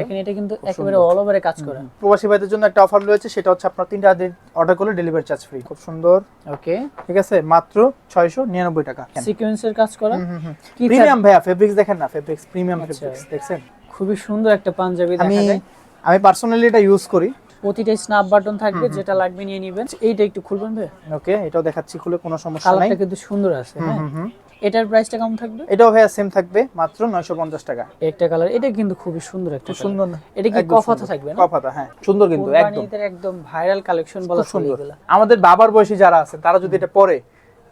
দেখেন এটা কিন্তু একেবারে অল ওভারে কাজ করা। প্রবাসী ভাইদের জন্য একটা অফার রয়েছে সেটা হচ্ছে আপনার তিনটা অর্ডার করলে ডেলিভারি চার্জ ফ্রি খুব সুন্দর। ওকে ঠিক আছে? মাত্র ছয়শো নিরানব্বই টাকা। সিকোয়েন্সের কাজ করা? কি প্রিমিয়াম ভাইয়া ফেব্রিক্স দেখেন না? Fabrics premium. ফেব্রিক্স দেখছেন? খুবই সুন্দর একটা পাঞ্জাবি আমি দেখা যায়। আমি পার্সোনালি এটা ইউজ করি। প্রতিটা স্ন্যাপ বাটন থাকবে যেটা লাগবে নিয়ে নেবেন। এইটা একটু খুলবেন ভাই ওকে এটাও দেখাচ্ছি খুলে কোনো সমস্যা নাই। কালারটা কিন্তু সুন্দর আছে হ্যাঁ। এটার প্রাইসটা কেমন থাকবে? এটাও ভাইয়া সেম থাকবে মাত্র নয়শো পঞ্চাশ টাকা। একটা কালার এটা কিন্তু খুবই সুন্দর একটা সুন্দর না? এটা কি কফাতা থাকবে না? কফাতা হ্যাঁ সুন্দর কিন্তু একদম। একদম ভাইরাল কালেকশন বলা সুন্দর। আমাদের বাবার বয়সী যারা আছে তারা যদি এটা পরে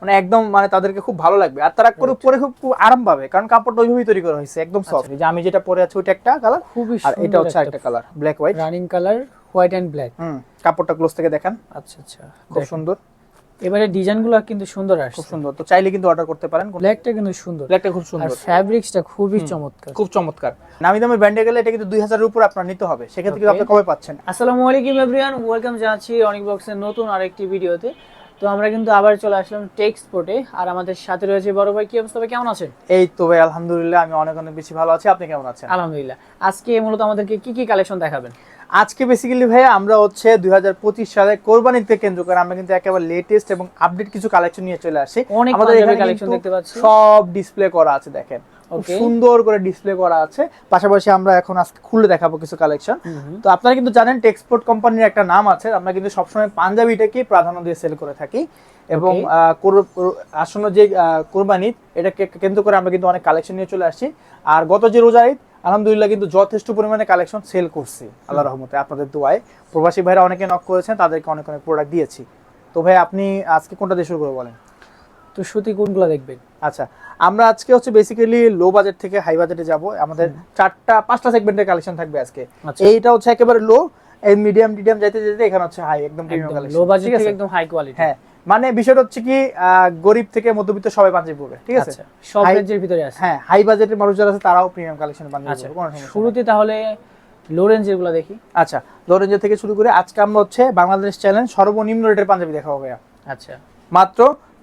মানে একদম মানে তাদেরকে খুব ভালো লাগবে। আর তারা করে পরে খুব খুব আরাম পাবে কারণ কাপড়টা ওইভাবেই তৈরি করা হয়েছে একদম সফট যে আমি যেটা পরে আছি ওইটা একটা কালার খুবই আর এটা হচ্ছে একটা colour black white running colour white and black হুম কাপড়টা ক্লোজ থেকে দেখান। আচ্ছা আচ্ছা। খুব সুন্দর। এবারে ডিজাইনগুলো কিন্তু সুন্দর খুব সুন্দর। তো চাইলে কিন্তু অর্ডার করতে পারেন। ব্ল্যাকটা কিন্তু সুন্দর। ব্ল্যাকটা খুব সুন্দর। আর ফ্যাব্রিক্সটা খুবই চমৎকার। খুব চমৎকার। নামি দামি ব্র্যান্ডে গেলে এটা কিন্তু দুই হাজারের উপর আপনার নিতে হবে। সেক্ষেত্রে কিন্তু. আপনি কবে পাচ্ছেন? আসসালামু আলাইকুম এভরিওয়ান ওয়েলকাম জানাচ্ছি অনিক বক্সের নতুন আরেকটি ভিডিওতে। তো আমরা কিন্তু আবার চলে আসলাম টেক্সপোর্টে আর আমাদের সাথে রয়েছে বড় ভাই কি অবস্থা ভাই? কেমন আছেন? এই তো ভাই আলহামদুলিল্লাহ আমি অনেক অনেক বেশি ভালো আছি। আপনি কেমন আছেন? আলহামদুলিল্লাহ। আজকে মূলত আমাদেরকে কি কি কালেকশন দেখাবেন? আজকে বেসিক্যালি ভাই আমরা হচ্ছে দুই হাজার পঁচিশ সালে কোরবানিতে কেন্দ্র করে আমরা কিন্তু একেবারে লেটেস্ট এবং আপডেট কিছু কালেকশন নিয়ে চলে আসি। অনেক আমাদের এখানে কালেকশন দেখতে পাচ্ছি। সব ডিসপ্লে করা আছে দেখেন। সুন্দর করে ডিসপ্লে করা আছে। পাশাপাশি আমরা এখন আজকে খুলে দেখাবো কিছু কালেকশন তো আপনারা কিন্তু জানেন টেক্সপোর্ট কোম্পানির একটা নাম আছে। আমরা কিন্তু সবসময় পাঞ্জাবিটাকে প্রাধান্য দিয়ে সেল করে থাকি। এবং আসন্ন যে কোরবানি এটাকে কেন্দ্র করে আমরা কিন্তু অনেক কালেকশন নিয়ে চলে আসছি। আর গত যে রোজা ঈদ আলহামদুলিল্লাহ কিন্তু যথেষ্ট পরিমাণে কালেকশন সেল করছি আল্লাহ রহমতে। আপনাদের দোয়ায়। প্রবাসী ভাইরা অনেকে নক করেছেন তাদেরকে অনেক অনেক প্রোডাক্ট দিয়েছি। তো ভাই আপনি আজকে কোনটা দিয়ে শুরু করে বলেন? তো সুতি কোনগুলো দেখবেন? আচ্ছা আমরা আজকে হচ্ছে বেসিক্যালি লো বাজেট থেকে হাই বাজেটে যাব। আমাদের চারটা পাঁচটা সেগমেন্টের কালেকশন থাকবে আজকে। আচ্ছা। এইটা হচ্ছে একেবারে লো এই মিডিয়াম টিডিয়াম যেতে যেতে এখানে হচ্ছে হাই একদম প্রিমিয়াম কালেকশন লো বাজেট থেকে একদম হাই কোয়ালিটি হ্যাঁ মানে বিষয়টা হচ্ছে কি গরিব থেকে মধ্যবিত্ত সবাই পাঞ্জাবি পরবে ঠিক আছে? আচ্ছা সব রেঞ্জের ভিতরে আছে। হ্যাঁ হাই বাজেটের মানুষ যারা আছে তারাও প্রিমিয়াম কালেকশন পাঞ্জাবি পরবে কোনো সমস্যা শুরুতে তাহলে লো রেঞ্জেরগুলো দেখি। আচ্ছা লো রেঞ্জের থেকে শুরু করে আজকে আমরা হচ্ছে বাংলাদেশ চ্যালেঞ্জ সর্বনিম্ন রেটের পাঞ্জাবি দেখাবো ভাইয়া। আচ্ছা। মাত্র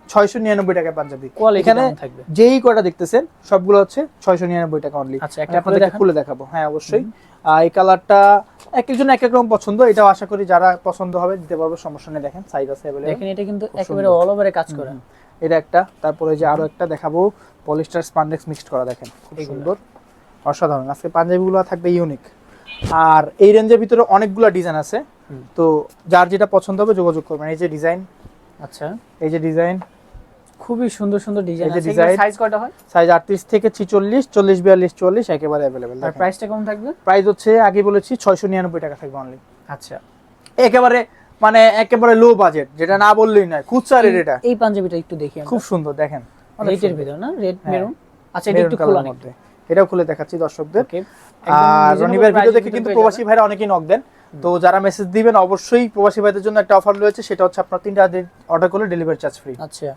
ছয়শো নিরানব্বই টাকায় পাঞ্জাবি। এখানে থাকবে? যেই কয়টা দেখতেছেন সবগুলো হচ্ছে ছয়শো নিরানব্বই টাকা অনলি আচ্ছা, একটা খুলে আপনাদের খুলে দেখাবো। হ্যাঁ অবশ্যই। এই কালারটা এক একজন এক এক রকম পছন্দ এটাও আশা করি যারা পছন্দ হবে দিতে পারব সমস্যা নেই। দেখেন সাইজ আছে। দেখেন এটা কিন্তু একেবারে অল ওভারে কাজ করা। এটা একটা। তারপরে যে আরও একটা দেখাবো পলিস্টার স্পান্ডেক্স মিক্সড করা দেখেন খুব সুন্দর। অসাধারণ। আজকে পাঞ্জাবিগুলো থাকবে ইউনিক আর এই রেঞ্জের ভিতরে অনেকগুলো ডিজাইন আছে। তো যার যেটা পছন্দ হবে যোগাযোগ করবেন। এই যে ডিজাইন আচ্ছা। এই যে ডিজাইন খুবই সুন্দর সুন্দর ডিজাইন আছে। design- সাইজ কয়টা হয়? সাইজ আটত্রিশ থেকে ছিচল্লিশ চল্লিশ বিয়াল্লিশ চল্লিশ একেবারে অ্যাভেলেবেল আর প্রাইসটা কেমন থাকবে? প্রাইস হচ্ছে আগে বলেছি ছয়শো নিরানব্বই টাকা থাকবে অনলি আচ্ছা। একেবারে মানে একেবারে লো বাজেট যেটা না বললেই নয় খুচরা রেট এটা। এই পাঞ্জাবিটা একটু দেখি খুব সুন্দর দেখেন। রেটের ভিতর না? রেড হ্যাঁ। মেরুন? আচ্ছা এটা একটু খোলা মধ্যে। এটাও খুলে দেখাচ্ছি দর্শকদের। আর রনিবার ভিডিও দেখে কিন্তু প্রবাসী ভাইরা অনেকেই নক দেন। তো যারা মেসেজ দিবেন অবশ্যই প্রবাসী ভাইদের জন্য একটা অফার রয়েছে সেটা হচ্ছে আপনার তিনটা অর্ডার করলে ডেলিভারি চার্জ ফ্রি আচ্ছা।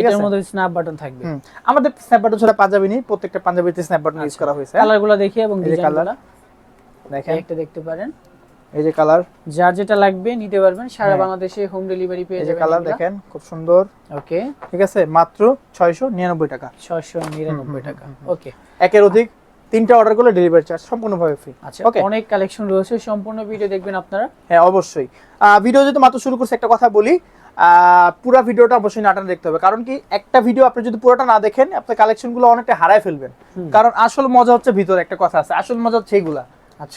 এটার মধ্যে স্ন্যাপ বাটন থাকবে। আমাদের স্ন্যাপ বাটন ছাড়া পাঞ্জাবি নেই প্রত্যেকটা পাঞ্জাবিতে স্ন্যাপ বাটন ইউজ করা হয়েছে। কালারগুলো দেখি এবং এই যে ডিজাইনগুলো দেখেন। একটা দেখতে পারেন। এই যে কালার যার যেটা লাগবে নিতে পারবেন। সারা হ্যাঁ। বাংলাদেশে হোম ডেলিভারি পেয়ে যাবেন কালার দেখেন খুব সুন্দর। ওকে ঠিক আছে? মাত্র ছয়শো নিরানব্বই টাকা। 699 টাকা। ওকে একের অধিক তিনটা অর্ডার করলে ডেলিভারি চার্জ সম্পূর্ণভাবে ফ্রি আচ্ছা ওকে অনেক কালেকশন রয়েছে সম্পূর্ণ ভিডিও দেখবেন আপনারা। হ্যাঁ অবশ্যই। ভিডিও যদি মাত্র শুরু করছে একটা কথা বলি আহ, পুরো ভিডিওটা অবশ্যই নাটান দেখতে হবে। কারণ কি একটা ভিডিও আপনি যদি পুরোটা না দেখেন আপনার কালেকশনগুলো অনেকটা হারায় ফেলবেন। কারণ আসল মজা হচ্ছে ভিতরে একটা কথা আছে আসল মজা হচ্ছে এইগুলা।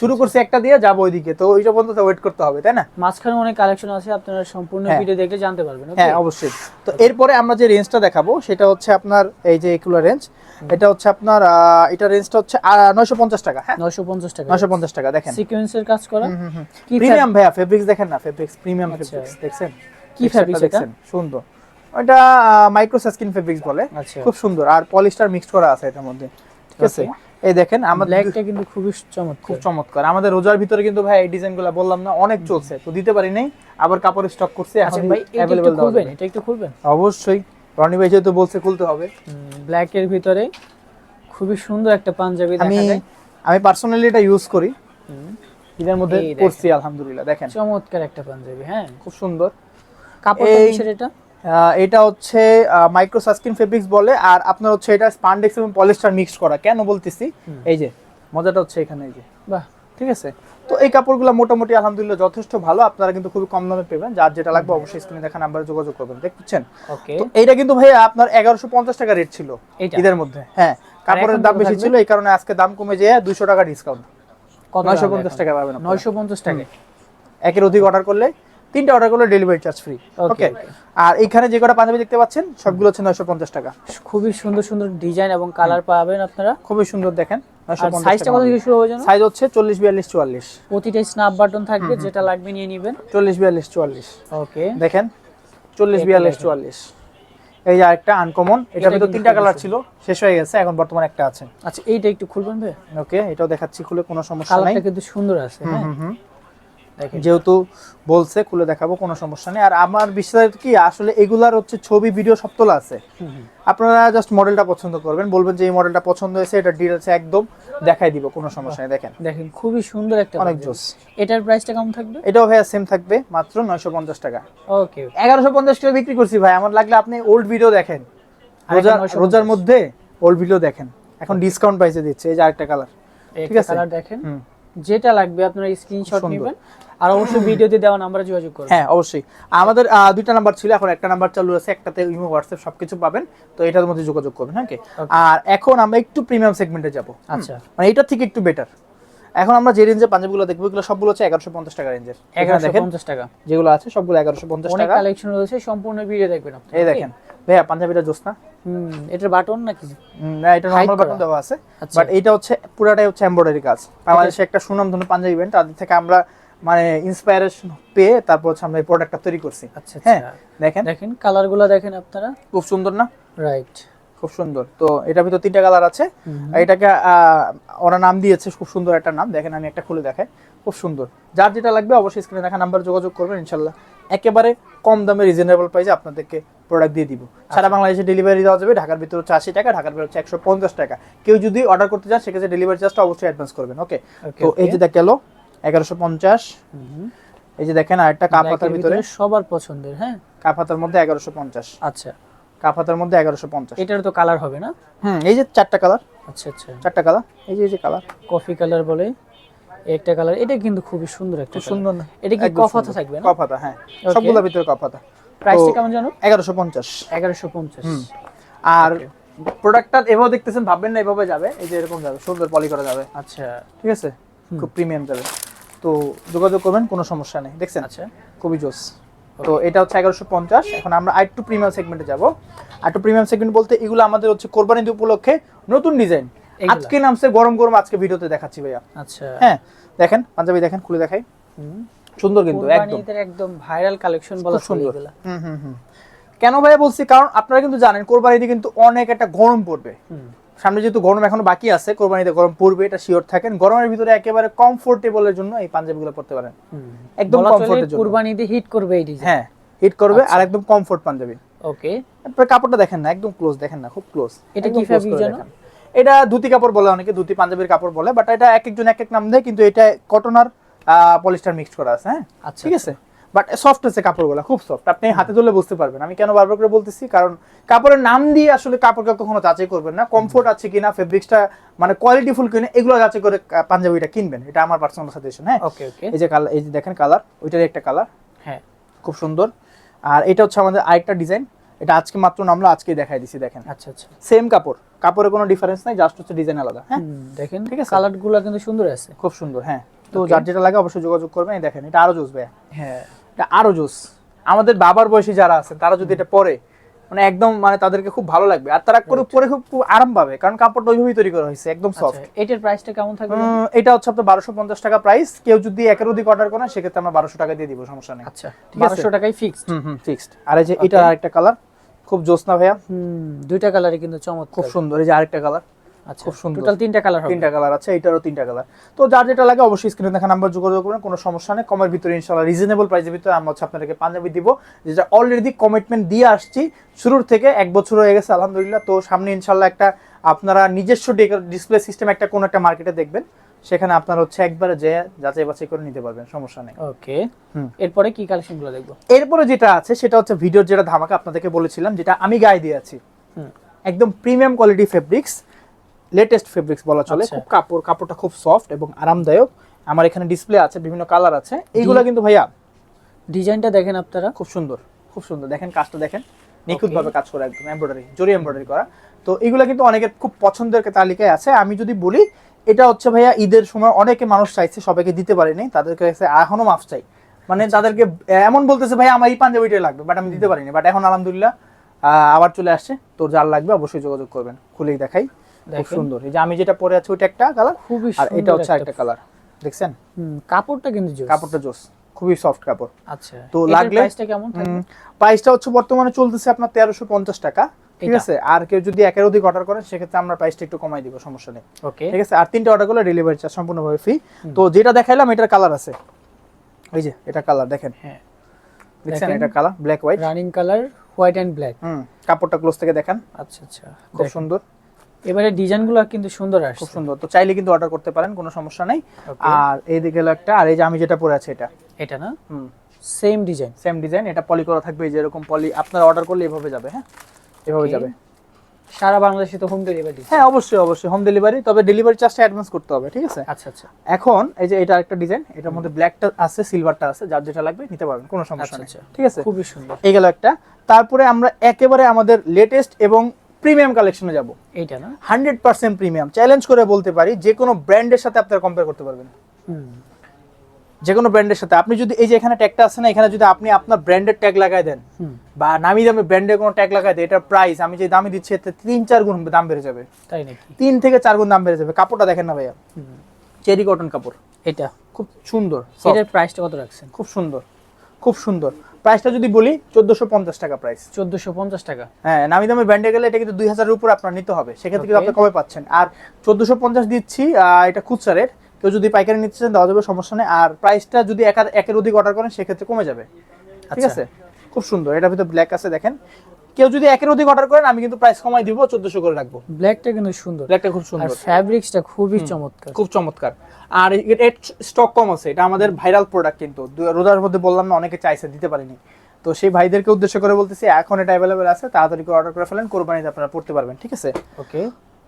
শুরু করছে একটা দিয়ে যাব ওইদিকে। তো ওইটা পর্যন্ত ওয়েট করতে হবে তাই না? মাঝখানে অনেক কালেকশন আছে আপনারা সম্পূর্ণ হ্যাঁ। ভিডিও দেখে জানতে পারবেন হ্যাঁ অবশ্যই। তো এরপরে আমরা যে রেঞ্জটা দেখাবো সেটা হচ্ছে আপনার এই যে এগুলো রেঞ্জ এটা হচ্ছে আপনার এটা রেঞ্জটা হচ্ছে নয়শো পঞ্চাশ টাকা হ্যাঁ? 950 টাকা। নয়শো পঞ্চাশ টাকা দেখেন। সিকোয়েন্সের কাজ করা? কি প্রিমিয়াম ভাইয়া ফেব্রিক্স দেখেন না ফেব্রিক্স প্রিমিয়াম আচ্ছা। ফেব্রিক্স দেখছেন? কি fabrics এটা? সুন্দর। ওটা মাইক্রো সাস্কিন ফেব্রিক্স বলে। আচ্ছা। খুব সুন্দর। আর পলিস্টার মিক্স করা আছে এটার মধ্যে। ঠিক আছে? এই দেখেন আমাদের ব্ল্যাকটা কিন্তু খুবই চমৎকার। খুব চমৎকার। আমাদের রোজার ভিতরে কিন্তু ভাই এই ডিজাইনগুলো বললাম না অনেক চলছে। তো দিতে পারি নাই আবার কাপড় স্টক করছে আচ্ছা এখন ভাই দেওয়া খুলবেন এটা একটু খুলবেন? অবশ্যই। রনি ভাই যেহেতু বলছে খুলতে হবে। ব্ল্যাক এর ভিতরে খুবই সুন্দর একটা পাঞ্জাবি আমি দেখা যায়। আমি পার্সোনালি এটা ইউজ করি। এটার মধ্যে করছি আলহামদুলিল্লাহ দেখেন। চমৎকার একটা পাঞ্জাবি হ্যাঁ। খুব সুন্দর। কাপড়টা কিসের এটা? এটা হচ্ছে মাইক্রো সাস্কিন ফেব্রিক্স বলে আর আপনার হচ্ছে এটা স্পান্ডেক্স এবং পলিস্টার মিক্স করা। কেন বলতেছি? এই যে মজাটা হচ্ছে এখানে এই যে। বাহ। ঠিক আছে? তো এই কাপড়গুলো মোটামুটি আলহামদুলিল্লাহ যথেষ্ট ভালো। আপনারা কিন্তু খুবই কম দামে পেবেন। যার যেটা লাগবে অবশ্যই স্ক্রিনে দেখা নাম্বারে যোগাযোগ করবেন। দেখছেন? ওকে। তো এইটা কিন্তু ভাইয়া আপনার এগারোশো পঞ্চাশ টাকা রেট ছিল? ঈদের মধ্যে। হ্যাঁ কাপড়ের দাম বেশি ছিল এই কারণে আজকে দাম কমে যেয়ে দুইশো টাকা ডিসকাউন্ট কত নয়শো দাম পঞ্চাশ এখন? টাকা পাবেন আপনারা। 950 টাকা একের অধিক অর্ডার করলে তিনটা অর্ডার করলে ডেলিভারি চার্জ ফ্রি ওকে আর এখানে যে কটা পাঞ্জাবি দেখতে পাচ্ছেন সবগুলো হচ্ছে নয়শো পঞ্চাশ টাকা। খুবই সুন্দর সুন্দর ডিজাইন এবং কালার পাবেন আপনারা। খুবই সুন্দর দেখেন সাইজটা কত থেকে শুরু হবে জানো সাইজ হচ্ছে চল্লিশ বিয়াল্লিশ চুয়াল্লিশ। প্রতিটা স্ন্যাপ বাটন থাকবে যেটা লাগবে নিয়ে নেবেন। ওকে দেখেন চল্লিশ এটা বিয়াল্লিশ দেখেন। চুয়াল্লিশ। এই যে আরেকটা আনকমন এটা ভিতর তিনটা কালার ছিল শেষ হয়ে গেছে এখন বর্তমানে একটা আছে। আচ্ছা এইটা একটু খুলবেন ভাই। ওকে এটাও দেখাচ্ছি খুলে কোনো সমস্যা নাই। কালারটা কিন্তু সুন্দর আছে হ্যাঁ। যেহেতু বলছে খুলে দেখাবো কোনো সমস্যা নেই। আর আমার বিশ্বাস কি আসলে এগুলার হচ্ছে ছবি ভিডিও সব তোলা আছে। আপনারা জাস্ট মডেলটা পছন্দ করবেন বলবেন যে এই মডেলটা পছন্দ হয়েছে এটা ডিটেলস একদম দেখাই দিব কোনো সমস্যা নেই দেখেন। দেখেন খুবই সুন্দর একটা অনেক। জোস। এটার প্রাইসটা কেমন থাকবে? এটাও ভাইয়া সেম থাকবে মাত্র নয়শো পঞ্চাশ টাকা। ওকে এগারোশো পঞ্চাশ টাকা বিক্রি করছি ভাই আমার লাগলে আপনি ওল্ড ভিডিও দেখেন। আর রোজা এখন 950 রোজার মধ্যে ওল্ড ভিডিও দেখেন। এখন ডিসকাউন্ট প্রাইসে দিচ্ছে এই যে আরেকটা কালার ঠিক আছে? কালার দেখেন। যেটা লাগবে আপনারা স্ক্রিনশট। নেবেন। আর অবশ্যই ভিডিওতে দেওয়া নাম্বারে যোগাযোগ করবেন। হ্যাঁ অবশ্যই। আমাদের দুইটা নাম্বার ছিল এখন একটা নাম্বার চালু আছে একটাতে ইমো হোয়াটসঅ্যাপ সবকিছু পাবেন তো এটার মধ্যে যোগাযোগ করবেন হ্যাঁ কি? আর এখন আমরা একটু প্রিমিয়াম সেগমেন্টে যাব আচ্ছা। মানে এটার থেকে একটু বেটার এখন আমরা যে রেঞ্জে পাঞ্জাবিগুলো দেখব এগুলো সবগুলো হচ্ছে এগারোশো পঞ্চাশ টাকা রেঞ্জের এখানে দেখেন পঞ্চাশ টাকা। যেগুলো আছে সবগুলো এগারোশো পঞ্চাশ অনেক টাকা। কালেকশন রয়েছে সম্পূর্ণ ভিডিও দেখবেন আপনি। এই দেখেন ভাইয়া পাঞ্জাবিটা জোস না হুম এটার বাটন নাকি? না এটা নর্মাল বাটন দেওয়া আছে আচ্ছা। বাট এটা হচ্ছে পুরাটাই হচ্ছে এমব্রয়ডারি কাজ। বাংলাদেশে একটা সুনাম ধন্য পাঞ্জাবি ব্যান্ড তাদের থেকে আমরা মানে ইন্সপায়ারেশন পেয়ে তারপর হচ্ছে আমরা এই প্রোডাক্টটা তৈরি করছি। আচ্ছা হ্যাঁ আচ্ছা। দেখেন। দেখেন কালারগুলো দেখেন আপনারা। খুব সুন্দর না? রাইট খুব সুন্দর। তো এটার ভিতর তিনটা কালার আছে। আর এটাকে ওরা নাম দিয়েছে খুব সুন্দর একটা নাম। দেখেন আমি একটা খুলে দেখাই। খুব সুন্দর। যার যেটা লাগবে অবশ্যই স্ক্রিনে দেখা নাম্বার যোগাযোগ করবেন ইনশাল্লাহ। একেবারে কম দামে রিজনেবল প্রাইসে আপনাদেরকে প্রোডাক্ট দিয়ে দিব। সারা বাংলাদেশে ডেলিভারি দেওয়া যাবে ঢাকার ভিতরে হচ্ছে আশি টাকা ঢাকার ভিতরে হচ্ছে একশো পঞ্চাশ টাকা। কেউ যদি অর্ডার করতে চান সেক্ষেত্রে ডেলিভারি চার্জটা অবশ্যই অ্যাডভান্স করবেন ওকে তো এই. যে গেল এগারোশো পঞ্চাশ। এই যে দেখেন আরেকটা কাপ Black ভিতরে। সবার পছন্দের হ্যাঁ? কাপ হাতার মধ্যে এগারোশো পঞ্চাশ। আচ্ছা। কাপ হাতার মধ্যে এগারোশো পঞ্চাশ। এটার তো কালার হবে না? হুম এই যে চারটা কালার। আচ্ছা আচ্ছা। চারটা কালার। এই যে এই যে কালার। কফি কালার বলে একটা কালার। এটা কিন্তু খুবই সুন্দর একটা সুন্দর না? এটা কি কফাতা থাকবে না? কফাতা হ্যাঁ। সবগুলোর ভিতরে কফাতা প্রাইসটা কেমন জানো? এগারোশো পঞ্চাশ। এগারোশো পঞ্চাশ। আর প্রোডাক্টটা এভাবে দেখতেছেন ভাববেন না এভাবে যাবে। এই যে এরকম যাবে সুন্দর পলি করা যাবে। আচ্ছা। ঠিক আছে? খুব প্রিমিয়াম যাবে। তো যোগাযোগ করবেন কোনো সমস্যা নেই। দেখছেন? আচ্ছা। খুবই জোস। তো এটা হচ্ছে এগারোশো পঞ্চাশ। এখন আমরা আর একটু প্রিমিয়াম সেগমেন্টে যাব। আর একটু প্রিমিয়াম সেগমেন্ট বলতে এগুলো আমাদের হচ্ছে কোরবানি ঈদ উপলক্ষে নতুন ডিজাইন আজকে নামছে গরম গরম আজকে ভিডিওতে দেখাচ্ছি ভাইয়া। আচ্ছা। হ্যাঁ দেখেন পাঞ্জাবি দেখেন খুলে দেখাই। সুন্দর কিন্তু একদম। একদম ভাইরাল কালেকশন বলা সুন্দর। সুন্দর হুম হুম হুম। কেন ভাইয়া বলছি? কারণ আপনারা কিন্তু জানেন কোরবানিতে কিন্তু অনেক একটা গরম পড়বে। সামনে যেহেতু গরম এখনও বাকি আছে কোরবানিতে গরম পড়বে এটা শিওর থাকেন। গরমের ভিতরে একেবারে কমফোর্টেবলের জন্য এই পাঞ্জাবিগুলো পড়তে পারেন। একদম কমফোর্টের জন্য। কুরবানিতে হিট করবে এই ডিজাইন হ্যাঁ হিট করবে আচ্ছা। আর একদম কমফোর্ট পাঞ্জাবি। ওকে তারপরে কাপড়টা দেখেন না একদম ক্লোজ দেখেন না খুব ক্লোজ এটা কি fabric জানো? এটা ধুতি কাপড় বলে অনেকে ধুতি পাঞ্জাবির কাপড় বলে বাট এটা এক একজন এক এক নাম দেয় কিন্তু এটা কটন আর পলিস্টার মিক্স করা আছে হ্যাঁ। আচ্ছা ঠিক আছে? বাট সফট আছে কাপড়গুলো খুব সফট আপনি হাতে ধরলে বুঝতে পারবেন। আমি কেন বারবার করে বলতেছি? কারণ কাপড়ের নাম দিয়ে আসলে কাপড়কে কখনো যাচাই করবেন না। কমফোর্ট আছে কিনা ফেব্রিক্সটা মানে কোয়ালিটি ফুল কিনে এগুলো যাচাই করে পাঞ্জাবিটা কিনবেন। এটা আমার পার্সোনাল সাজেশন হ্যাঁ? ওকে ওকে এই যে কালার এই যে দেখেন কালার ওইটার একটা কালার হ্যাঁ। খুব সুন্দর। আর এটা হচ্ছে আমাদের আরেকটা ডিজাইন এটা আজকে মাত্র নামলো আজকে দেখাই দিছি দেখেন। আচ্ছা আচ্ছা। সেম কাপড়। কাপড়ে কোনো ডিফারেন্স নাই জাস্ট হচ্ছে ডিজাইন আলাদা হ্যাঁ? দেখেন ঠিক আছে। কালারগুলা কিন্তু সুন্দর আছে। খুব সুন্দর হ্যাঁ। তো যার যেটা লাগে অবশ্যই যোগাযোগ করবেন। দেখেন এটা আরও জোস ভাইয়া। হ্যাঁ। এটা আরও জোস। আমাদের বাবার বয়সী যারা আছে তারা যদি এটা পরে মানে একদম মানে তাদেরকে খুব ভালো লাগবে। আর তারা করে পরে খুব আরাম পাবে কারণ কাপড়টা ওইভাবেই তৈরি করা হয়েছে একদম সফট আচ্ছা এটার প্রাইসটা কেমন থাকবে? এটা হচ্ছে আপনার বারোশো পঞ্চাশ টাকা প্রাইস কেউ যদি একের অধিক অর্ডার করেন সেক্ষেত্রে আমরা বারোশো টাকা দিয়ে দিব সমস্যা নেই। আচ্ছা ঠিক আছে। বারোশো টাকায় ফিক্সড হুম হুম ফিক্সড আর এই যে এটা আরেকটা কালার খুব জোসনা ভাইয়া? হুম দুইটা কালারই কিন্তু চমৎকার। খুব সুন্দর এই যে আরেকটা কালার আচ্ছা খুব সুন্দর। টোটাল তিনটা কালার হবে। তিনটা কালার আছে এটারও তিনটা কালার তো যার যেটা লাগে অবশ্যই স্ক্রিনে দেখা নাম্বার যোগাযোগ করবেন কোনো সমস্যা নেই। কমের ভিতরে ইনশাল্লাহ রিজনেবল প্রাইসের ভিতরে আমরা হচ্ছে আপনাদেরকে পাঞ্জাবি দিব। যেটা অলরেডি কমিটমেন্ট দিয়ে আসছি শুরুর থেকে এক বছর হয়ে গেছে আলহামদুলিল্লাহ। তো সামনে একটা আপনারা নিজস্ব ডিসপ্লে সিস্টেম একটা কোন একটা মার্কেটে দেখবেন। সেখানে আপনারা হচ্ছে একবারে যে যাচাই বাছাই করে নিতে পারবেন সমস্যা নেই। ওকে। এরপরে কি কালেকশনগুলো দেখব? এরপরে যেটা আছে সেটা হচ্ছে ভিডিওর যেটা ধামাকা আপনাদেরকে বলেছিলাম যেটা আমি গায়ে দিয়েছি হুম। একদম premium quality fabrics latest fabrics বলা চলে আচ্ছা। খুব কাপড় কাপড়টা খুব সফট এবং আরামদায়ক। আমার এখানে ডিসপ্লে আছে বিভিন্ন কালার আছে। এইগুলা কিন্তু ভাইয়া ডিজাইনটা দেখেন আপনারা? খুব সুন্দর খুব সুন্দর। দেখেন কাজটা দেখেন। নিখুঁতভাবে কাজ করা একদম এমব্রয়ডারি জরি এমব্রয়ডারি করা। তো এগুলো কিন্তু অনেকের খুব পছন্দের তালিকায় আছে। আমি যদি বলি এটা হচ্ছে ভাইয়া ঈদের সময় অনেকে মানুষ চাইছে সবাইকে দিতে পারিনি। তাদের কাছে এখনও মাফ চাই। মানে তাদেরকে এমন বলতেছে ভাই আমার এই পাঞ্জাবিটাই লাগবে বাট আমি দিতে পারিনি। বাট এখন আলহামদুলিল্লাহ আহ, আবার চলে আসছে। তোর যার লাগবে অবশ্যই যোগাযোগ করবেন। খুলেই দেখাই। খুব সুন্দর। এই যে আমি যেটা পরে আছি ওইটা একটা কালার খুবই আর এটা হচ্ছে একটা কালার দেখছেন? কাপড়টা কিন্তু জোস। কাপড়টা জোস খুবই সফট কাপড়। আচ্ছা তো লাগলে- প্রাইসটা কেমন থাকবে? প্রাইসটা হচ্ছে বর্তমানে চলতেছে আপনার তেরোশো পঞ্চাশ টাকা ঠিক আছে? আর কেউ যদি একের অধিক অর্ডার করেন সেক্ষেত্রে আমরা প্রাইসটা একটু কমাই দিব সমস্যা নেই। ওকে। ঠিক আছে? আর তিনটা অর্ডার করলে ডেলিভারি চার্জ সম্পূর্ণভাবে ফ্রি তো যেটা দেখাইলাম এটার কালার আছে। এই যে এটা কালার দেখেন। হ্যাঁ। দেখছেন এটা colour black white running colour white and black হুম কাপড়টা ক্লোজ থেকে দেখেন। আচ্ছা আচ্ছা। খুব সুন্দর। এবারে ডিজাইনগুলো কিন্তু সুন্দর আসছে। খুব সুন্দর। তো চাইলে কিন্তু অর্ডার করতে পারেন কোনো সমস্যা নাই। আর এই দিকে হলো একটা আর এই যে আমি যেটা পরে আছি এটা। এটা না? হুম। সেম ডিজাইন সেম ডিজাইন এটা পলি করা থাকবে এই যে এরকম পলি আপনারা অর্ডার করলে এভাবে যাবে হ্যাঁ? এভাবে যাবে। সারা বাংলাদেশে তো হোম ডেলিভারি হ্যাঁ অবশ্যই অবশ্যই হোম ডেলিভারি তবে ডেলিভারি চার্জটা অ্যাডভান্স করতে হবে ঠিক আছে? আচ্ছা আচ্ছা। এখন এই যে এটা একটা ডিজাইন এটার মধ্যে ব্ল্যাকটা আছে সিলভারটা আছে যার যেটা লাগবে নিতে পারবেন কোনো সমস্যা আচ্ছা, নেই আচ্ছা। ঠিক আছে? খুবই সুন্দর। এই গেল একটা। তারপরে আমরা একেবারে আমাদের লেটেস্ট এবং প্রিমিয়াম কালেকশনে যাব। এইটা না? হান্ড্রেড পার্সেন্ট প্রিমিয়াম চ্যালেঞ্জ করে বলতে পারি যে কোনো ব্র্যান্ডের সাথে আপনারা কম্পেয়ার করতে পারবেন। যে কোনো ব্র্যান্ডের সাথে। আপনি যদি এই যে এখানে ট্যাগটা আছে না এখানে যদি আপনি আপনার ব্র্যান্ডের ট্যাগ লাগাই দেন বা নামি দামি ব্র্যান্ডের কোনো ট্যাগ লাগাই দেন এটার প্রাইস আমি যে দামি দিচ্ছি এতে তিন চার গুণ দাম বেড়ে যাবে। তাই নাকি? তিন থেকে চার গুণ দাম বেড়ে যাবে। কাপড়টা দেখেন না ভাইয়া। চেরি কটন কাপড়। এটা? খুব সুন্দর। এটার প্রাইসটা কত রাখছেন? খুব সুন্দর। খুব সুন্দর। প্রাইসটা যদি বলি চোদ্দশো পঞ্চাশ টাকা প্রাইস চোদ্দশো পঞ্চাশ টাকা। হ্যাঁ নামি দামি ব্র্যান্ডে গেলে এটা কিন্তু দুই হাজারের উপর আপনার নিতে হবে। সেক্ষেত্রে কিন্তু আপনি কমে পাচ্ছেন। আর চোদ্দশো পঞ্চাশ দিচ্ছি এটা খুচরা রেট কেউ যদি পাইকারি নিতে চান দেওয়া যাবে সমস্যা নেই। আর প্রাইসটা যদি এক একের অধিক অর্ডার করেন সেক্ষেত্রে কমে যাবে। ঠিক আচ্ছা। আছে? খুব সুন্দর। এটা ভিতরে ব্ল্যাক আছে দেখেন। কেউ যদি একের অধিক অর্ডার করেন আমি কিন্তু প্রাইস কমাই দিব চোদ্দশো করে রাখব। ব্ল্যাকটা কিন্তু সুন্দর। ব্ল্যাকটা খুব সুন্দর। আর ফ্যাব্রিক্সটা খুবই চমৎকার। খুব চমৎকার। আর এর স্টক কম আছে এটা আমাদের ভাইরাল প্রোডাক্ট কিন্তু। রোজার মধ্যে বললাম না অনেকে চাইছে দিতে পারিনি। তো সেই ভাইদেরকে উদ্দেশ্য করে বলতেছি এখন এটা অ্যাভেলেবেল আছে তাড়াতাড়ি করে অর্ডার করে ফেলেন কোরবানিতে আপনারা পড়তে পারবেন ঠিক আছে? ওকে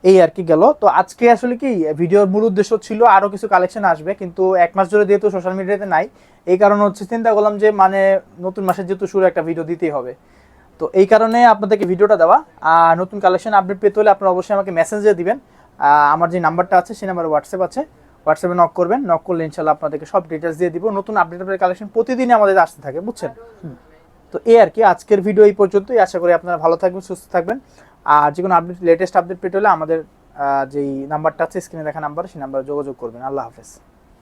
এই আর কি গেল। তো আজকে আসলে কি ভিডিওর মূল উদ্দেশ্য ছিল আরও কিছু কালেকশন আসবে কিন্তু এক মাস ধরে যেহেতু সোশ্যাল মিডিয়াতে নাই এই কারণে হচ্ছে চিন্তা করলাম যে মানে নতুন মাসের যেহেতু শুরু একটা ভিডিও দিতেই হবে। তো এই কারণে আপনাদেরকে ভিডিওটা দেওয়া। আর নতুন কালেকশন আপডেট পেতে হলে আপনারা অবশ্যই আমাকে মেসেঞ্জে দিবেন। আমার যে নাম্বারটা আছে, সেই নাম্বারে হোয়াটসঅ্যাপ আছে। হোয়াটসঅ্যাপে নক করবেন। নক করলে ইনশাল্লাহ আপনাদেরকে সব ডিটেলস দিয়ে দিব। নতুন আপডেটের কালেকশন প্রতিদিনই আমাদের আসতে থাকে, বুঝছেন? তো এই আর কি, আজকের ভিডিও এই পর্যন্তই। আশা করি আপনারা ভালো থাকবেন, সুস্থ থাকবেন। আর যে কোনো আপডেট লেটেস্ট আপডেট পেতে হলে আমাদের যেই নাম্বারটা আছে স্ক্রিনে দেখা নাম্বার, সেই নাম্বারে যোগাযোগ করবেন। আল্লাহ হাফেজ।